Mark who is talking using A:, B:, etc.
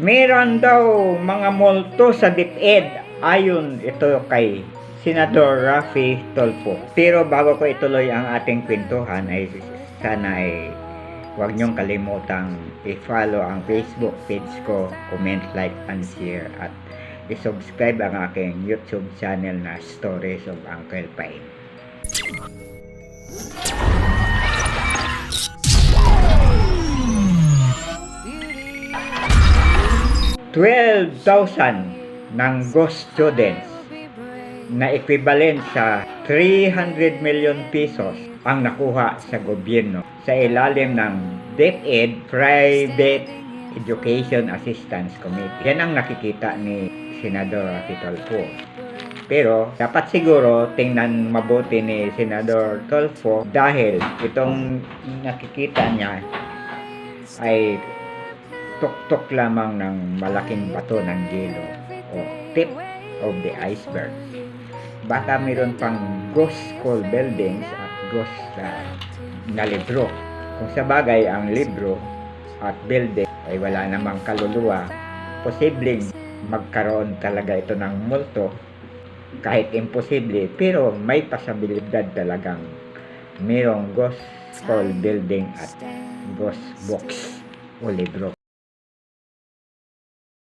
A: Meron daw mga multo sa DepEd ayon ito kay Senador Rafi Tolpo. Pero bago ko ituloy ang ating kwentuhan ay sana ay huwag niyong kalimutang i-follow ang Facebook page ko, comment, like, and share at i-subscribe ang aking YouTube channel na Stories of Uncle Pain. 12,000 ng ghost students na equivalent sa 300 million pesos ang nakuha sa gobyerno sa ilalim ng DepEd Private Education Assistance Committee. Yan ang nakikita ni Senador Rafi Tolpo. Pero dapat siguro tingnan mabuti ni Senador Tolpo dahil itong nakikita niya ay tuktok lamang ng malaking bato ng gelo o tip of the iceberg. Baka mayroon pang ghost school buildings at ghost uh, na libro. Kung sa bagay ang libro at building ay wala namang kaluluwa, posibleng magkaroon talaga ito ng multo kahit imposible pero may pasabilidad talagang mayroong ghost school building at ghost box o libro.